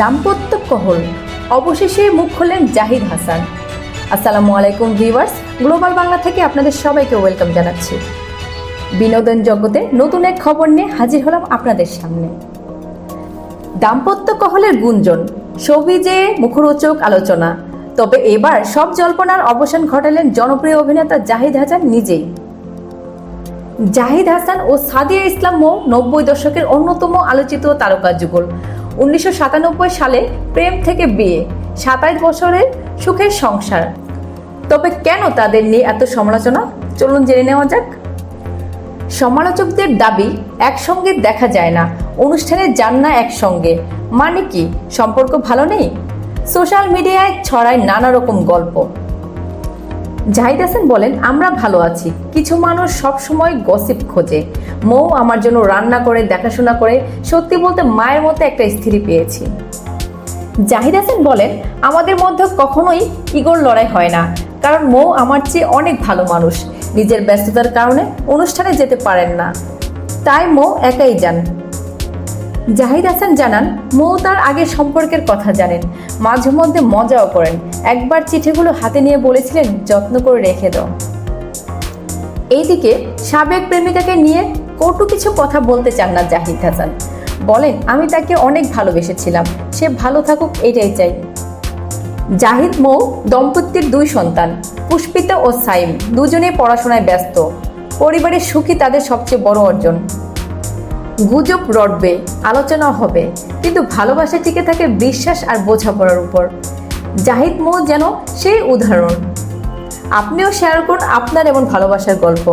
দাম্পত্য কহল। অবশেষে মুখ খুললেন জাহিদ হাসান। আসসালামু আলাইকুম ভিউয়ার্স, গ্লোবাল বাংলা থেকে আপনাদের সবাইকে ওয়েলকাম জানাচ্ছি। বিনোদন জগতে নতুন এক খবর নিয়ে হাজির হলাম আপনাদের সামনে। দাম্পত্য কহলের গুঞ্জন সবিজে মুখরোচক আলোচনা। তবে এবার সব জল্পনার অবসান ঘটালেন জনপ্রিয় অভিনেতা জাহিদ হাসান নিজেই। জাহিদ হাসান ও সাদিয়া ইসলাম মৌ নব্বই দশকের অন্যতম আলোচিত তারকা যুগল। উনিশশো সাতানব্বই সালে প্রেম থেকে বিয়ে, সাতাইশ বছরের সুখের সংসার। তবে কেন তাদের নিয়ে এত সমালোচনা? চলুন জেনে নেওয়া যাক। সমালোচকদের দাবি, একসঙ্গে দেখা যায় না। অনুষ্ঠানে যান না একসঙ্গে। মানে কি, সম্পর্ক ভালো নেই? সোশ্যাল মিডিয়ায় ছড়ায় নানা রকম গল্প। জাহিদ হাসান বলেন, আমরা ভালো আছি। কিছু মানুষ সব সময় গসিপ খোঁজে। মৌ আমার জন্য রান্না করে, দেখাশোনা করে, সত্যি বলতে মায়ের মতো একটা স্ত্রী পেয়েছি। জাহিদ হাসান বলেন, আমাদের মধ্যে কখনোই ইগোর লড়াই হয় না। কারণ মৌ আমার চেয়ে অনেক ভালো মানুষ। নিজের ব্যস্ততার কারণে অনুষ্ঠানে যেতে পারেন না। তাই মৌ একাই যান। জাহিদ হাসান জানান, মৌ তার আগের সম্পর্কের কথা জানেন। মাঝে মধ্যে মজাও করেন। একবার চিঠিগুলো হাতে নিয়ে বলেছিলেন, যত্ন করে রেখে দাও। এইদিকে সাবেক প্রেমিকাকে নিয়ে কটু কিছু কথা বলতে চান না জাহিদ হাসান। বলেন, আমি তাকে অনেক ভালোবেসেছিলাম। সে ভালো থাকুক, এটাই চাই। জাহিদ মৌ দম্পতির দুই সন্তান, পুষ্পিতা ও সাইম। দুজনেই পড়াশোনায় ব্যস্ত। পরিবারের সুখী তাদের সবচেয়ে বড় অর্জন। গুজব রটবে আলোচনা হবে, কিন্তু ভালোবাসা টিকে থাকে বিশ্বাস আর বোঝাপড়ার উপর। জাহিদ মো যেন সেই উদাহরণ। আপনিও শেয়ার করুন আপনার এমন ভালোবাসার গল্প।